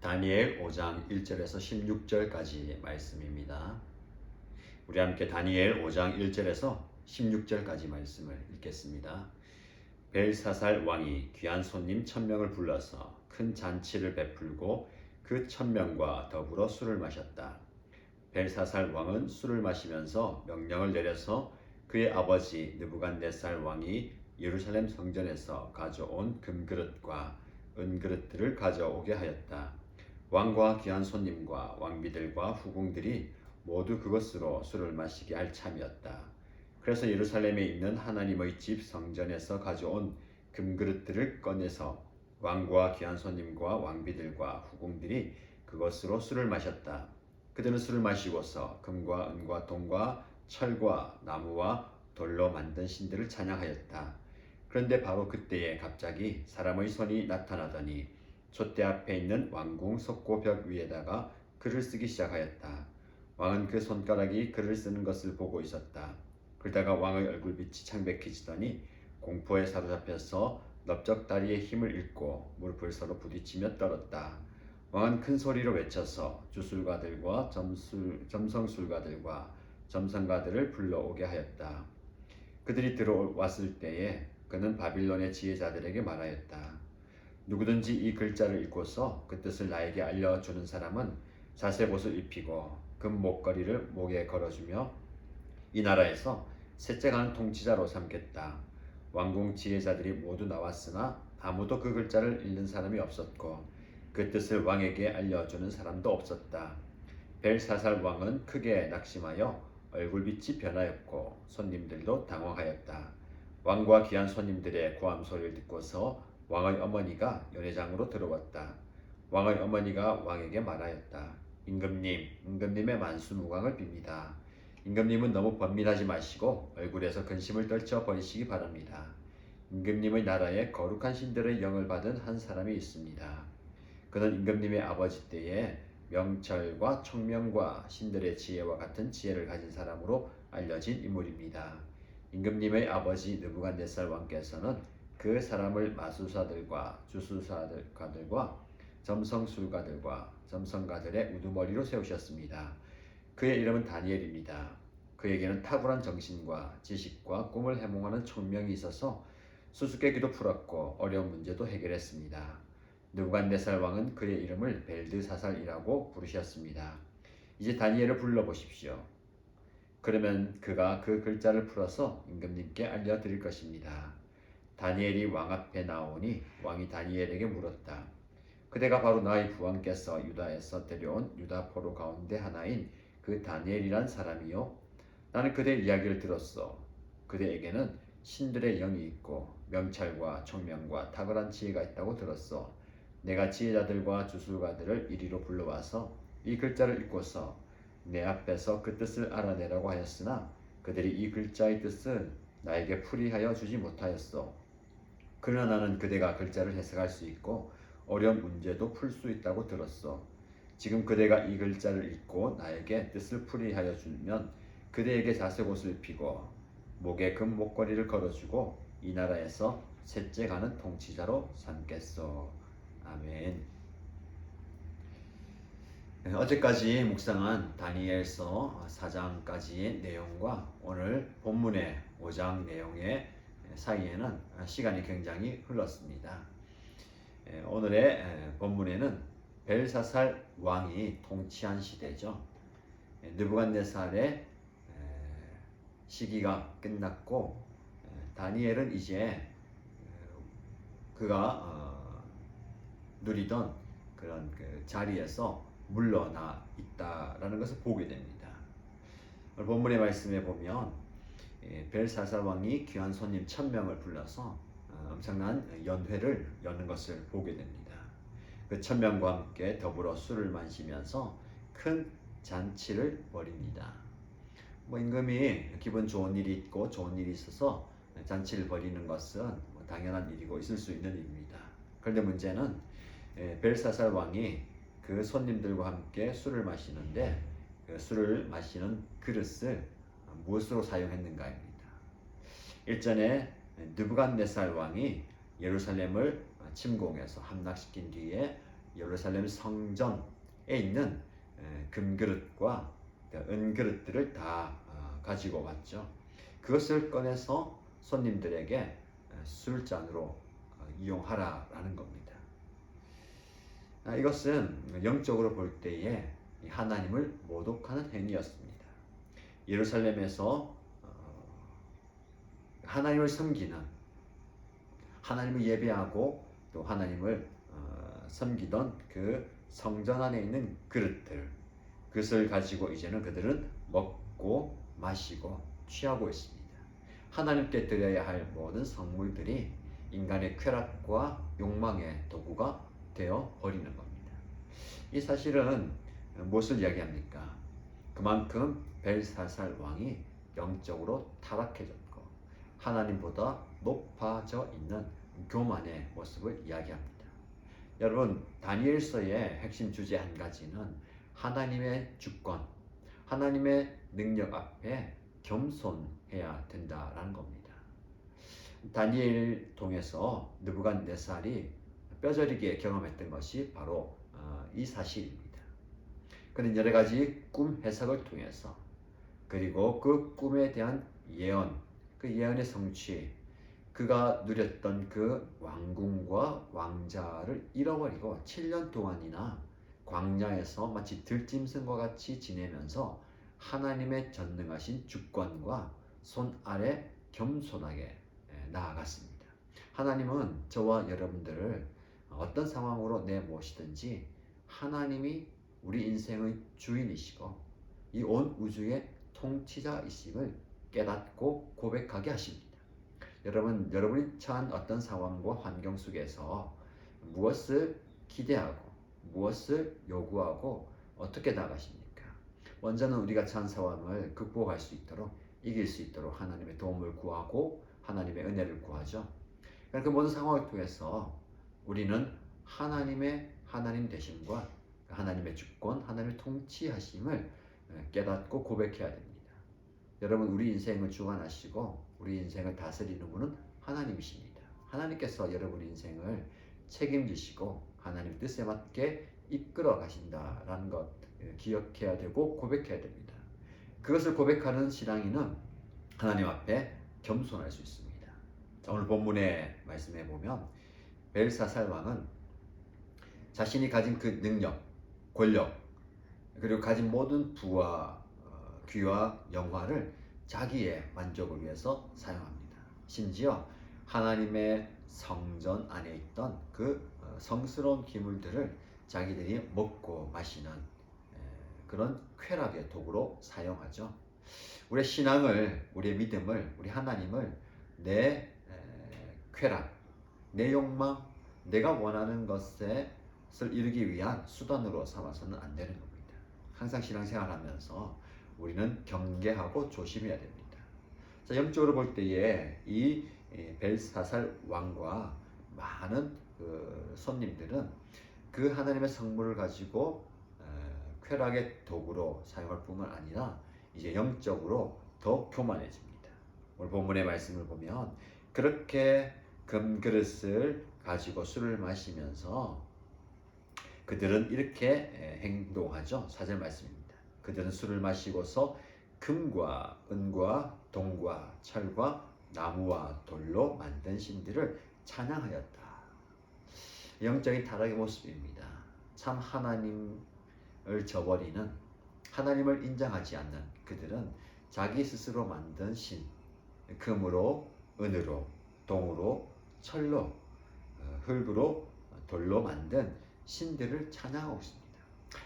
다니엘 5장 1절에서 16절까지 말씀입니다. 우리 함께 다니엘 5장 1절에서 16절까지 말씀을 읽겠습니다. 벨사살 왕이 귀한 손님 천명을 불러서 큰 잔치를 베풀고 그 천명과 더불어 술을 마셨다. 벨사살 왕은 술을 마시면서 명령을 내려서 그의 아버지 느부갓네살 왕이 예루살렘 성전에서 가져온 금그릇과 은그릇들을 가져오게 하였다. 왕과 귀한 손님과 왕비들과 후궁들이 모두 그것으로 술을 마시게 할 참이었다. 그래서 예루살렘에 있는 하나님의 집 성전에서 가져온 금그릇들을 꺼내서 왕과 귀한 손님과 왕비들과 후궁들이 그것으로 술을 마셨다. 그들은 술을 마시고서 금과 은과 동과 철과 나무와 돌로 만든 신들을 찬양하였다. 그런데 바로 그때에 갑자기 사람의 손이 나타나더니 촛대 앞에 있는 왕궁 석고벽 위에다가 글을 쓰기 시작하였다. 왕은 그 손가락이 글을 쓰는 것을 보고 있었다. 그러다가 왕의 얼굴빛이 창백해지더니 공포에 사로잡혀서 넓적 다리의 힘을 잃고 무릎을 서로 부딪히며 떨었다. 왕은 큰 소리로 외쳐서 주술가들과 점술, 점성술가들과 점성가들을 불러오게 하였다. 그들이 들어왔을 때에 그는 바빌론의 지혜자들에게 말하였다. 누구든지 이 글자를 읽고서 그 뜻을 나에게 알려주는 사람은 자색옷을 입히고 금 목걸이를 목에 걸어주며 이 나라에서 셋째 가는 통치자로 삼겠다. 왕궁 지혜자들이 모두 나왔으나 아무도 그 글자를 읽는 사람이 없었고 그 뜻을 왕에게 알려주는 사람도 없었다. 벨사살 왕은 크게 낙심하여 얼굴빛이 변하였고 손님들도 당황하였다. 왕과 귀한 손님들의 고함 소리를 듣고서 왕의 어머니가 연회장으로 들어왔다. 왕의 어머니가 왕에게 말하였다. 임금님, 임금님의 만수무강을 빕니다. 임금님은 너무 번민하지 마시고 얼굴에서 근심을 떨쳐 버리시기 바랍니다. 임금님의 나라에 거룩한 신들의 영을 받은 한 사람이 있습니다. 그는 임금님의 아버지 때에 명철과 총명과 신들의 지혜와 같은 지혜를 가진 사람으로 알려진 인물입니다. 임금님의 아버지 느부갓네살 왕께서는 그 사람을 마술사들과 주술사들과 점성술가들과 점성가들의 우두머리로 세우셨습니다. 그의 이름은 다니엘입니다. 그에게는 탁월한 정신과 지식과 꿈을 해몽하는 총명이 있어서 수수께끼도 풀었고 어려운 문제도 해결했습니다. 느부갓네살 왕은 그의 이름을 벨드사살이라고 부르셨습니다. 이제 다니엘을 불러보십시오. 그러면 그가 그 글자를 풀어서 임금님께 알려드릴 것입니다. 다니엘이 왕 앞에 나오니 왕이 다니엘에게 물었다. 그대가 바로 나의 부왕께서 유다에서 데려온 유다 포로 가운데 하나인 그 다니엘이란 사람이요. 나는 그대 이야기를 들었어. 그대에게는 신들의 영이 있고 명찰과 총명과 탁월한 지혜가 있다고 들었어. 내가 지혜자들과 주술가들을 이리로 불러와서 이 글자를 읽고서 내 앞에서 그 뜻을 알아내라고 하였으나 그들이 이 글자의 뜻을 나에게 풀이하여 주지 못하였어. 그러나 나는 그대가 글자를 해석할 수 있고 어려운 문제도 풀 수 있다고 들었어. 지금 그대가 이 글자를 읽고 나에게 뜻을 풀이하여 주면 그대에게 자색옷을 입히고 목에 금 목걸이를 걸어주고 이 나라에서 셋째 가는 통치자로 삼겠소. 아멘. 네, 어제까지 묵상한 다니엘서 4장까지의 내용과 오늘 본문의 5장 내용의 사이에는 시간이 굉장히 흘렀습니다. 예, 오늘의 본문에는 벨사살 왕이 통치한 시대죠. 예, 느부갓네살의 시기가 끝났고 다니엘은 이제 그가 어, 누리던 그런 그 자리에서 물러나 있다라는 것을 보게 됩니다. 본문의 말씀에 보면 예, 벨사살 왕이 귀한 손님 천 명을 불러서 어, 엄청난 연회를 여는 것을 보게 됩니다. 그 천 명과 함께 더불어 술을 마시면서 큰 잔치를 벌입니다. 뭐 임금이 기분 좋은 일이 있고 좋은 일이 있어서 잔치를 벌이는 것은 뭐 당연한 일이고 있을 수 있는 일입니다. 그런데 문제는 예, 벨사살 왕이 그 손님들과 함께 술을 마시는데 그 술을 마시는 그릇을 무엇으로 사용했는가입니다. 일전에 느부갓네살 왕이 예루살렘을 침공해서 함락시킨 뒤에 예루살렘 성전에 있는 에, 금그릇과 그 은그릇들을 다 어, 가지고 왔죠. 그것을 꺼내서 손님들에게 에, 술잔으로 어, 이용하라라는 겁니다. 아, 이것은 영적으로 볼 때에 이 하나님을 모독하는 행위였습니다. 예루살렘에서 어, 하나님을 섬기는 하나님을 예배하고 또 하나님을 어, 섬기던 그 성전 안에 있는 그릇들 그것을 가지고 이제는 그들은 먹고 마시고 취하고 있습니다. 하나님께 드려야 할 모든 성물들이 인간의 쾌락과 욕망의 도구가 되어 버리는 겁니다. 이 사실은 무엇을 이야기합니까? 그만큼 벨사살 왕이 영적으로 타락해졌고 하나님보다 높아져 있는 교만의 모습을 이야기합니다. 여러분 다니엘서의 핵심 주제 한 가지는 하나님의 주권, 하나님의 능력 앞에 겸손해야 된다라는 겁니다. 다니엘 통해서 느부갓네살이 뼈저리게 경험했던 것이 바로 어, 이 사실입니다. 그는 여러 가지 꿈 해석을 통해서 그리고 그 꿈에 대한 예언, 그 예언의 성취, 그가 누렸던 그 왕궁과 왕자를 잃어버리고 7년 동안이나 광야에서 마치 들짐승과 같이 지내면서 하나님의 전능하신 주권과 손 아래 겸손하게 나아갔습니다. 하나님은 저와 여러분들을 어떤 상황으로 내모시든지 하나님이 우리 인생의 주인이시고 이 온 우주의 통치자이심을 깨닫고 고백하게 하십니다. 여러분, 여러분이 처한 어떤 상황과 환경 속에서 무엇을 기대하고 무엇을 요구하고 어떻게 나가십니까? 먼저는 우리가 처한 상황을 극복할 수 있도록 이길 수 있도록 하나님의 도움을 구하고 하나님의 은혜를 구하죠. 그 모든 상황을 통해서 우리는 하나님의 하나님 되심과 하나님의 주권, 하나님의 통치하심을 깨닫고 고백해야 됩니다. 여러분 우리 인생을 주관하시고 우리 인생을 다스리는 분은 하나님이십니다. 하나님께서 여러분 인생을 책임지시고 하나님 뜻에 맞게 이끌어 가신다라는 것 기억해야 되고 고백해야 됩니다. 그것을 고백하는 신앙인은 하나님 앞에 겸손할 수 있습니다. 자, 오늘 본문의 말씀에 보면 벨사살 왕은 자신이 가진 그 능력, 권력, 그리고 가진 모든 부와 어, 귀와 영화를 자기의 만족을 위해서 사용합니다. 심지어 하나님의 성전 안에 있던 그 어, 성스러운 기물들을 자기들이 먹고 마시는 그런 쾌락의 도구로 사용하죠. 우리의 신앙을, 우리의 믿음을, 우리 하나님을 내 쾌락, 내 욕망, 내가 원하는 것에 이루기 위한 수단으로 삼아서는 안 되는 겁니다. 항상 신앙생활하면서 우리는 경계하고 조심해야 됩니다. 자, 영적으로 볼 때에 이 벨사살 왕과 많은 그 손님들은 그 하나님의 성물을 가지고 쾌락의 도구로 사용할 뿐만 아니라 이제 영적으로 더 교만해집니다. 오늘 본문의 말씀을 보면 그렇게 금그릇을 가지고 술을 마시면서 그들은 이렇게 행동하죠. 사절 말씀입니다. 그들은 술을 마시고서 금과 은과 동과 철과 나무와 돌로 만든 신들을 찬양하였다. 영적인 타락의 모습입니다. 참 하나님을 저버리는 하나님을 인정하지 않는 그들은 자기 스스로 만든 신, 금으로, 은으로, 동으로, 철로, 어, 흙으로, 돌로 만든 신들을 찬양하고 있습니다.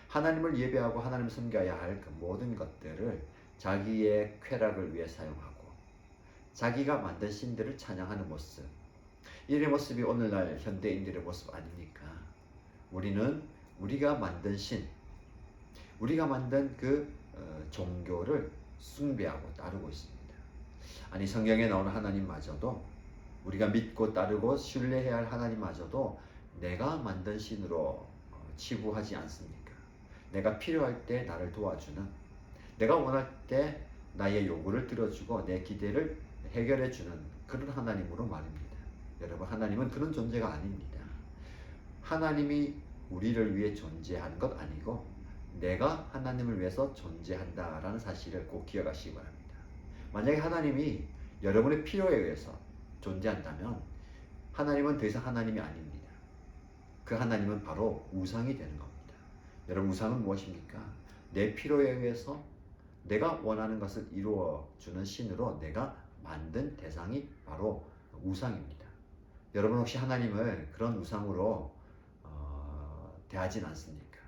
하나님을 예배하고 하나님을 섬겨야 할 그 모든 것들을 자기의 쾌락을 위해 사용하고 자기가 만든 신들을 찬양하는 모습. 이런 모습이 오늘날 현대인들의 모습 아닙니까? 우리는 우리가 만든 신, 우리가 만든 그 어, 종교를 숭배하고 따르고 있습니다. 아니 성경에 나오는 하나님마저도 우리가 믿고 따르고 신뢰해야 할 하나님마저도 내가 만든 신으로 어, 치부하지 않습니까? 내가 필요할 때 나를 도와주는, 내가 원할 때 나의 요구를 들어주고 내 기대를 해결해 주는 그런 하나님으로 말입니다. 여러분, 하나님은 그런 존재가 아닙니다. 하나님이 우리를 위해 존재하는 것 아니고 내가 하나님을 위해서 존재한다라는 사실을 꼭 기억하시기 바랍니다. 만약에 하나님이 여러분의 필요에 의해서 존재한다면 하나님은 더 이상 하나님이 아닙니다. 그 하나님은 바로 우상이 되는 겁니다. 여러분 우상은 무엇입니까? 내 필요에 의해서 내가 원하는 것을 이루어 주는 신으로 내가 만든 대상이 바로 우상입니다. 여러분 혹시 하나님을 그런 우상으로 어, 대하진 않습니까?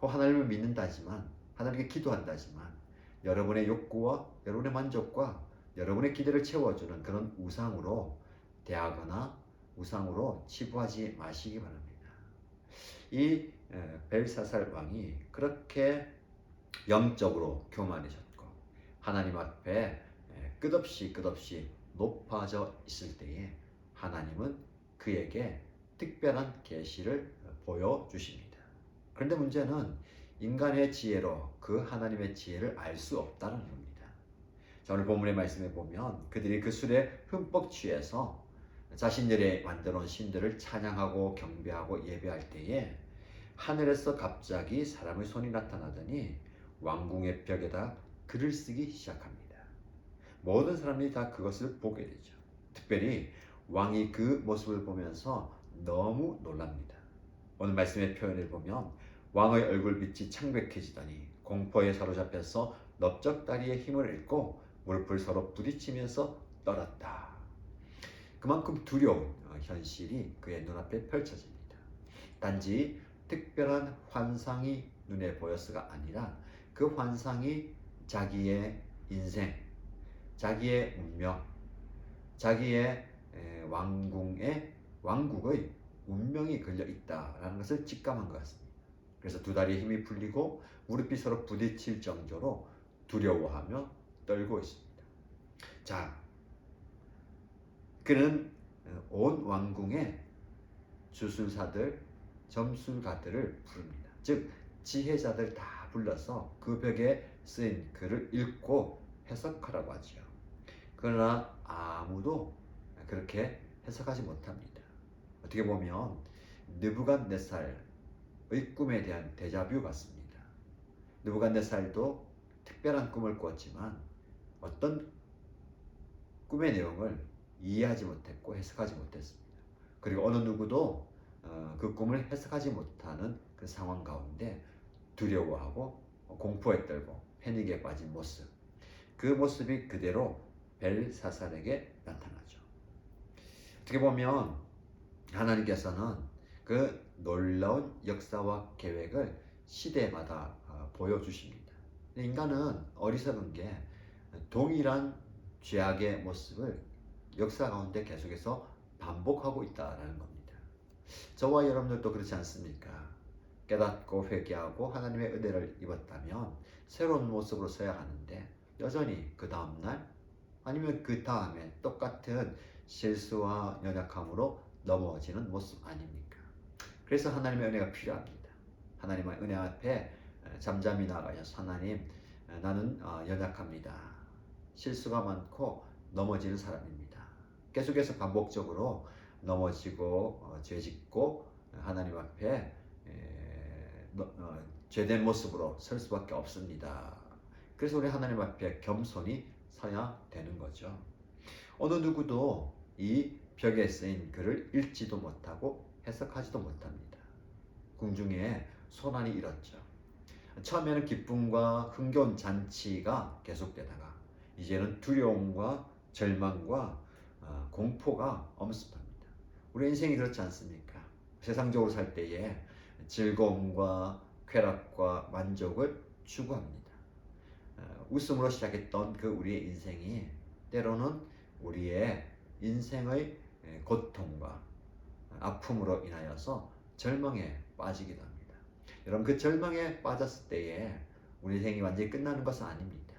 혹 하나님을 믿는다지만 하나님께 기도한다지만 여러분의 욕구와 여러분의 만족과 여러분의 기대를 채워주는 그런 우상으로 대하거나 우상으로 치부하지 마시기 바랍니다. 이 에, 벨사살 왕이 그렇게 영적으로 교만해졌고 하나님 앞에 에, 끝없이 끝없이 높아져 있을 때에 하나님은 그에게 특별한 계시를 보여 주십니다. 그런데 문제는 인간의 지혜로 그 하나님의 지혜를 알 수 없다는 겁니다. 자, 오늘 본문의 말씀에 보면 그들이 그 술에 흠뻑 취해서 자신들이 만들어 놓은 신들을 찬양하고 경배하고 예배할 때에 하늘에서 갑자기 사람의 손이 나타나더니 왕궁의 벽에다 글을 쓰기 시작합니다. 모든 사람들이 다 그것을 보게 되죠. 특별히 왕이 그 모습을 보면서 너무 놀랍니다. 오늘 말씀의 표현을 보면 왕의 얼굴빛이 창백해지더니 공포에 사로잡혀서 넓적다리의 힘을 잃고 무릎을 서로 부딪히면서 떨었다. 그만큼 두려운 어, 현실이 그의 눈앞에 펼쳐집니다. 단지 특별한 환상이 눈에 보였어가 아니라 그 환상이 자기의 인생, 자기의 운명, 자기의 에, 왕궁의 왕국의 운명이 걸려 있다라는 것을 직감한 것 같습니다. 그래서 두 다리에 힘이 풀리고 무릎이 서로 부딪힐 정도로 두려워하며 떨고 있습니다. 자, 그는 어, 온 왕궁의 주술사들, 점술가들을 부릅니다. 즉 지혜자들 다 불러서 그 벽에 쓰인 글을 읽고 해석하라고 하지요. 그러나 아무도 그렇게 해석하지 못합니다. 어떻게 보면 느부갓네살의 꿈에 대한 데자뷰 같습니다. 느부갓네살도 특별한 꿈을 꿨지만 어떤 꿈의 내용을 이해하지 못했고 해석하지 못했습니다. 그리고 어느 누구도 어, 그 꿈을 해석하지 못하는 그 상황 가운데 두려워하고 공포에 떨고 패닉에 빠진 모습 그 모습이 그대로 벨사살에게 나타나죠. 어떻게 보면 하나님께서는 그 놀라운 역사와 계획을 시대마다 어, 보여주십니다. 인간은 어리석은 게 동일한 죄악의 모습을 역사 가운데 계속해서 반복하고 있다라는 겁니다. 저와 여러분들도 그렇지 않습니까? 깨닫고 회개하고 하나님의 은혜를 입었다면 새로운 모습으로 서야 하는데 여전히 그 다음날 아니면 그 다음에 똑같은 실수와 연약함으로 넘어지는 모습 아닙니까? 그래서 하나님의 은혜가 필요합니다. 하나님의 은혜 앞에 잠잠히 나가셔서 하나님 나는 어, 연약합니다. 실수가 많고 넘어지는 사람입니다. 계속해서 반복적으로 넘어지고 어, 죄짓고 하나님 앞에 어, 죄된 모습으로 설 수밖에 없습니다. 그래서 우리 하나님 앞에 겸손히 서야 되는 거죠. 어느 누구도 이 벽에 쓰인 글을 읽지도 못하고 해석하지도 못합니다. 궁중에 소란이 일었죠. 처음에는 기쁨과 흥겨운 잔치가 계속되다가 이제는 두려움과 절망과 어, 공포가 엄습합니다. 우리 인생이 그렇지 않습니까? 세상적으로 살 때에 즐거움과 쾌락과 만족을 추구합니다. 어, 웃음으로 시작했던 그 우리의 인생이 때로는 우리의 인생의 고통과 아픔으로 인하여서 절망에 빠지기도 합니다. 여러분 그 절망에 빠졌을 때에 우리 인생이 완전히 끝나는 것은 아닙니다.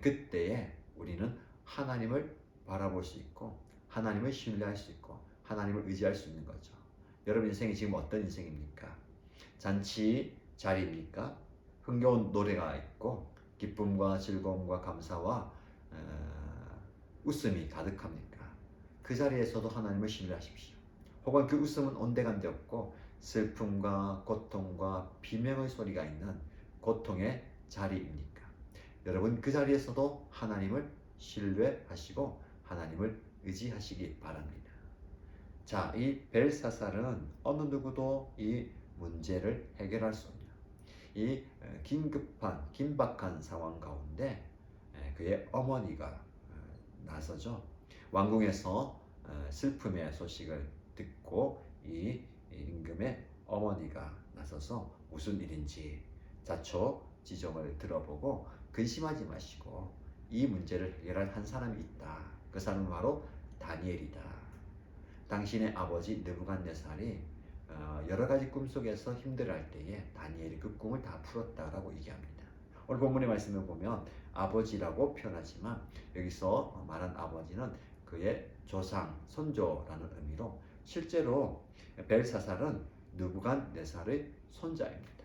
그때에 우리는 하나님을 바라볼 수 있고 하나님을 신뢰할 수 있고 하나님을 의지할 수 있는 거죠. 여러분 인생이 지금 어떤 인생입니까? 잔치 자리입니까? 흥겨운 노래가 있고 기쁨과 즐거움과 감사와 어, 웃음이 가득합니까? 그 자리에서도 하나님을 신뢰하십시오. 혹은 그 웃음은 온데간데 없고 슬픔과 고통과 비명의 소리가 있는 고통의 자리입니까? 여러분 그 자리에서도 하나님을 신뢰하시고 하나님을 의지하시기 바랍니다. 자, 이 벨사살은 어느 누구도 이 문제를 해결할 수 없는 이 어, 긴급한 긴박한 상황 가운데 에, 그의 어머니가 어, 나서죠. 왕궁에서 어, 슬픔의 소식을 듣고 이 임금의 어머니가 나서서 무슨 일인지 자초 지정을 들어보고 근심하지 마시고 이 문제를 해결할 한 사람이 있다. 그 사람은 바로 다니엘이다. 당신의 아버지 느부갓네살이 어, 여러 가지 꿈 속에서 힘들어할 때에 다니엘이 그 꿈을 다 풀었다라고 얘기합니다. 오늘 본문의 말씀을 보면 아버지라고 표현하지만 여기서 말한 아버지는 그의 조상, 손조라는 의미로 실제로 벨사살은 느부갓네살의 손자입니다.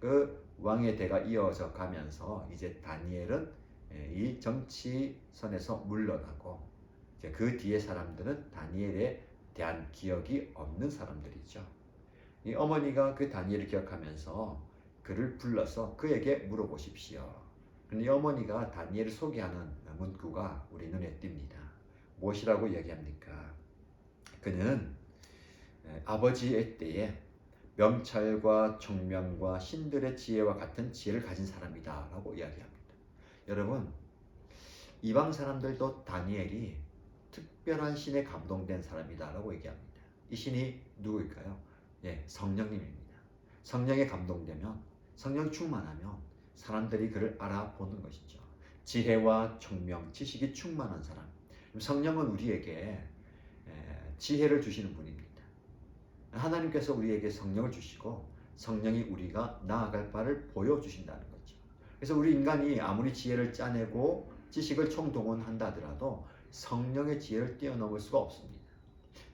그 왕의 대가 이어져 가면서 이제 다니엘은 예, 이 정치선에서 물러나고 그 뒤에 사람들은 다니엘에 대한 기억이 없는 사람들이죠. 이 어머니가 그 다니엘을 기억하면서 그를 불러서 그에게 물어보십시오. 이 어머니가 다니엘을 소개하는 문구가 우리 눈에 띕니다. 무엇이라고 얘기합니까? 그는 에, 아버지의 때에 명찰과 총명과 신들의 지혜와 같은 지혜를 가진 사람이다 라고 이야기합니다. 여러분 이방 사람들도 다니엘이 특별한 신에 감동된 사람이다라고 얘기합니다. 이 신이 누구일까요? 예, 성령님입니다. 성령에 감동되면 성령 충만하면 사람들이 그를 알아보는 것이죠. 지혜와 총명, 지식이 충만한 사람. 성령은 우리에게 에, 지혜를 주시는 분입니다. 하나님께서 우리에게 성령을 주시고 성령이 우리가 나아갈 바를 보여주신다는. 그래서 우리 인간이 아무리 지혜를 짜내고 지식을 총동원한다 하더라도 성령의 지혜를 뛰어넘을 수가 없습니다.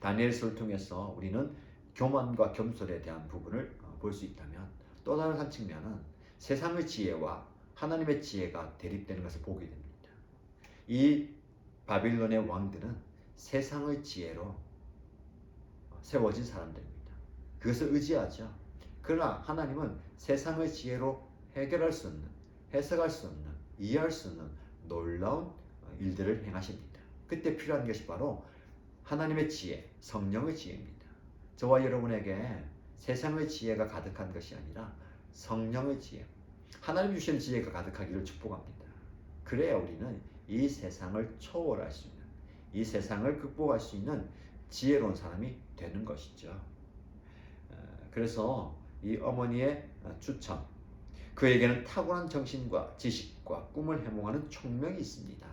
다니엘서를 통해서 우리는 교만과 겸손에 대한 부분을 어, 볼수 있다면 또 다른 한 측면은 세상의 지혜와 하나님의 지혜가 대립되는 것을 보게 됩니다. 이 바빌론의 왕들은 세상의 지혜로 어, 세워진 사람들입니다. 그것을 의지하죠. 그러나 하나님은 세상의 지혜로 해결할 수 없는, 해석할 수 없는, 이해할 수 없는 놀라운 어, 일들을 행하십니다. 그때 필요한 것이 바로 하나님의 지혜, 성령의 지혜입니다. 저와 여러분에게 세상의 지혜가 가득한 것이 아니라 성령의 지혜, 하나님 주신 지혜가 가득하기를 축복합니다. 그래야 우리는 이 세상을 초월할 수 있는, 이 세상을 극복할 수 있는 지혜로운 사람이 되는 것이죠. 어, 그래서 이 어머니의 추천, 그에게는 탁월한 정신과 지식과 꿈을 해몽하는 총명이 있습니다.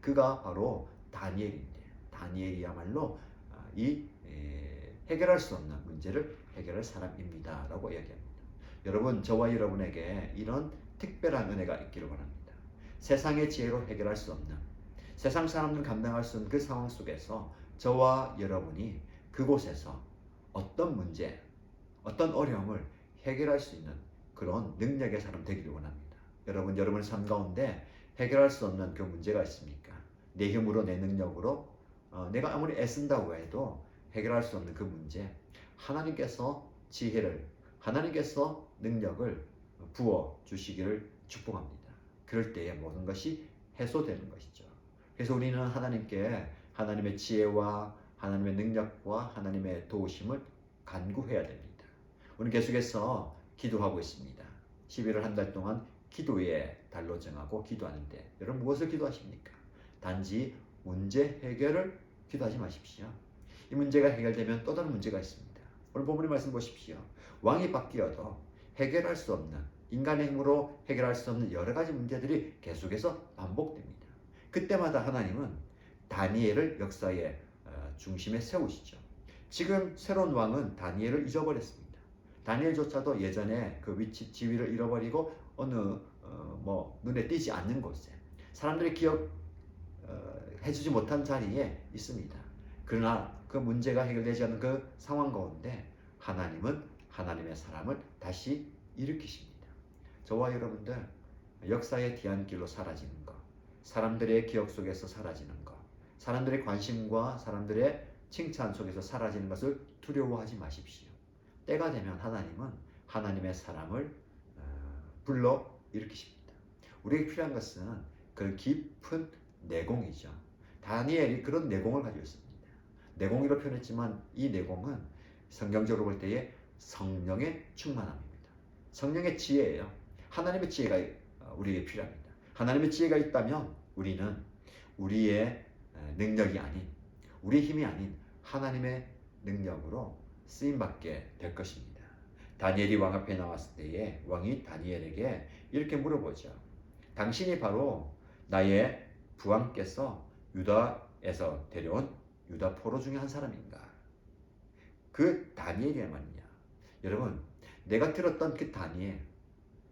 그가 바로 다니엘인데 다니엘이야말로 아, 이 해결할 수 없는 문제를 해결할 사람입니다 라고 이야기합니다. 여러분 저와 여러분에게 이런 특별한 은혜가 있기를 바랍니다. 세상의 지혜로 해결할 수 없는 세상 사람들 감당할 수 없는 그 상황 속에서 저와 여러분이 그곳에서 어떤 문제, 어떤 어려움을 해결할 수 있는 그런 능력의 사람 되기를 원합니다. 여러분 여러분의 삶 가운데 해결할 수 없는 그 문제가 있습니까? 내 힘으로 내 능력으로 어, 내가 아무리 애쓴다고 해도 해결할 수 없는 그 문제 하나님께서 지혜를 하나님께서 능력을 부어 주시기를 축복합니다. 그럴 때에 모든 것이 해소되는 것이죠. 그래서 우리는 하나님께 하나님의 지혜와 하나님의 능력과 하나님의 도우심을 간구해야 됩니다. 오늘 계속해서 기도하고 있습니다. 11월 한 달 동안 기도의 달로 정하고 기도하는데 여러분 무엇을 기도하십니까? 단지 문제 해결을 기도하지 마십시오. 이 문제가 해결되면 또 다른 문제가 있습니다. 오늘 본문의 말씀 보십시오. 왕이 바뀌어도 해결할 수 없는 인간의 힘으로 해결할 수 없는 여러 가지 문제들이 계속해서 반복됩니다. 그때마다 하나님은 다니엘을 역사의 어, 중심에 세우시죠. 지금 새로운 왕은 다니엘을 잊어버렸습니다. 다니엘조차도 예전에 그 위치 지위를 잃어버리고 어느 어, 뭐 눈에 띄지 않는 곳에 사람들의 기억 어, 해주지 못한 자리에 있습니다. 그러나 그 문제가 해결되지 않는 그 상황 가운데 하나님은 하나님의 사람을 다시 일으키십니다. 저와 여러분들 역사의 뒤안길로 사라지는 것, 사람들의 기억 속에서 사라지는 것, 사람들의 관심과 사람들의 칭찬 속에서 사라지는 것을 두려워하지 마십시오. 때가 되면 하나님은 하나님의 사람을 어, 불러 일으키십니다. 우리에게 필요한 것은 그 깊은 내공이죠. 다니엘이 그런 내공을 가지고 있습니다. 내공이라고 표현했지만 이 내공은 성경적으로 볼 때에 성령의 충만함입니다. 성령의 지혜예요. 하나님의 지혜가 어, 우리에게 필요합니다. 하나님의 지혜가 있다면 우리는 우리의 어, 능력이 아닌 우리의 힘이 아닌 하나님의 능력으로 쓰임 받게 될 것입니다. 다니엘이 왕 앞에 나왔을 때에 왕이 다니엘에게 이렇게 물어보죠. 당신이 바로 나의 부왕께서 유다에서 데려온 유다 포로 중에 한 사람인가? 그 다니엘이 말이냐? 여러분, 내가 들었던 그 다니엘,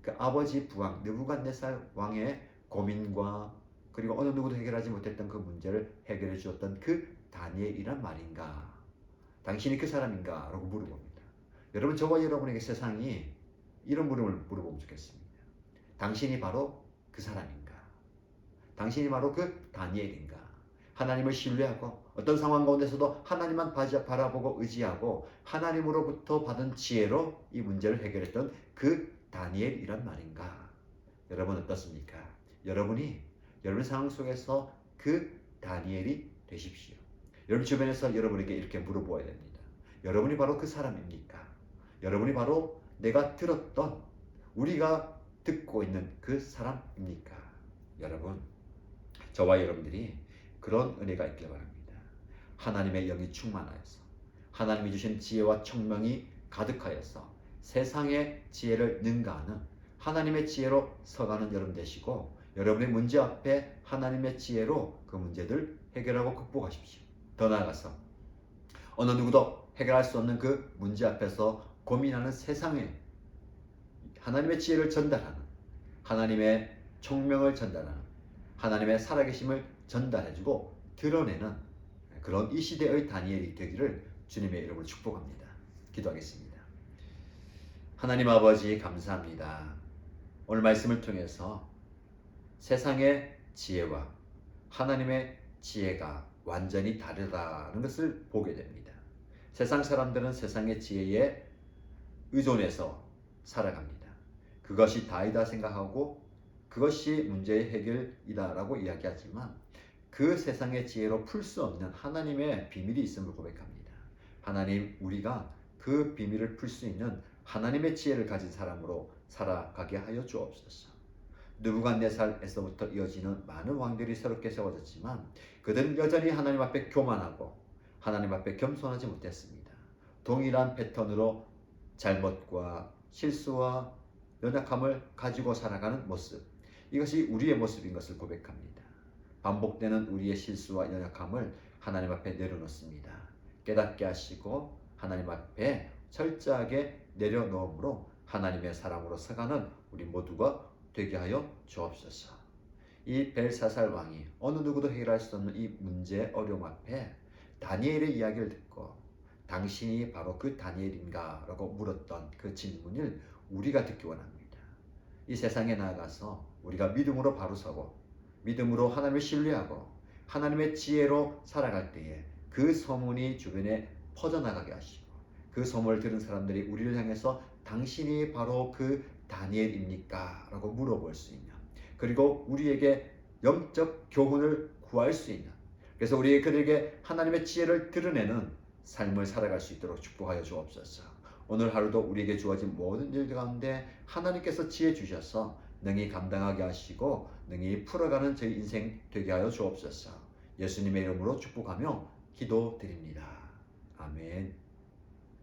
그 아버지 부왕 느부갓네살 왕의 고민과 그리고 어느 누구도 해결하지 못했던 그 문제를 해결해 주었던 그 다니엘이란 말인가? 당신이 그 사람인가? 라고 물어봅니다. 여러분, 저와 여러분에게 세상이 이런 물음을 물어보면 좋겠습니다. 당신이 바로 그 사람인가? 당신이 바로 그 다니엘인가? 하나님을 신뢰하고 어떤 상황 가운데서도 하나님만 바라보고 의지하고 하나님으로부터 받은 지혜로 이 문제를 해결했던 그 다니엘이란 말인가? 여러분 어떻습니까? 여러분이 여러분 상황 속에서 그 다니엘이 되십시오. 여러분 주변에서 여러분에게 이렇게 물어보아야 됩니다. 여러분이 바로 그 사람입니까? 여러분이 바로 내가 들었던 우리가 듣고 있는 그 사람입니까? 여러분, 저와 여러분들이 그런 은혜가 있길 바랍니다. 하나님의 영이 충만하여서 하나님이 주신 지혜와 청명이 가득하여서 세상의 지혜를 능가하는 하나님의 지혜로 서가는 여러분 되시고 여러분의 문제 앞에 하나님의 지혜로 그 문제들 해결하고 극복하십시오. 더 나아가서 어느 누구도 해결할 수 없는 그 문제 앞에서 고민하는 세상에 하나님의 지혜를 전달하는 하나님의 총명을 전달하는 하나님의 살아계심을 전달해주고 드러내는 그런 이 시대의 다니엘이 되기를 주님의 이름으로 축복합니다. 기도하겠습니다. 하나님 아버지 감사합니다. 오늘 말씀을 통해서 세상의 지혜와 하나님의 지혜가 완전히 다르다는 것을 보게 됩니다. 세상 사람들은 세상의 지혜에 의존해서 살아갑니다. 그것이 다이다 생각하고 그것이 문제의 해결이다라고 이야기하지만 그 세상의 지혜로 풀 수 없는 하나님의 비밀이 있음을 고백합니다. 하나님, 우리가 그 비밀을 풀 수 있는 하나님의 지혜를 가진 사람으로 살아가게 하여 주옵소서. 느부갓네살에서부터 이어지는 많은 왕들이 새롭게 세워졌지만 그들은 여전히 하나님 앞에 교만하고 하나님 앞에 겸손하지 못했습니다. 동일한 패턴으로 잘못과 실수와 연약함을 가지고 살아가는 모습. 이것이 우리의 모습인 것을 고백합니다. 반복되는 우리의 실수와 연약함을 하나님 앞에 내려놓습니다. 깨닫게 하시고 하나님 앞에 철저하게 내려놓음으로 하나님의 사람으로 서가는 우리 모두가 되게 하여 주옵소서. 이 벨사살 왕이 어느 누구도 해결할 수 없는 이 문제 어려움 앞에 다니엘의 이야기를 듣고 당신이 바로 그 다니엘인가 라고 물었던 그 질문을 우리가 듣기 원합니다. 이 세상에 나아가서 우리가 믿음으로 바로 서고 믿음으로 하나님을 신뢰하고 하나님의 지혜로 살아갈 때에 그 소문이 주변에 퍼져나가게 하시고 그 소문을 들은 사람들이 우리를 향해서 당신이 바로 그 다니엘입니까? 라고 물어볼 수 있는 그리고 우리에게 영적 교훈을 구할 수 있는 그래서 우리 그들에게 하나님의 지혜를 드러내는 삶을 살아갈 수 있도록 축복하여 주옵소서. 오늘 하루도 우리에게 주어진 모든 일 가운데 하나님께서 지혜 주셔서 능히 감당하게 하시고 능히 풀어가는 저희 인생 되게 하여 주옵소서. 예수님의 이름으로 축복하며 기도드립니다. 아멘.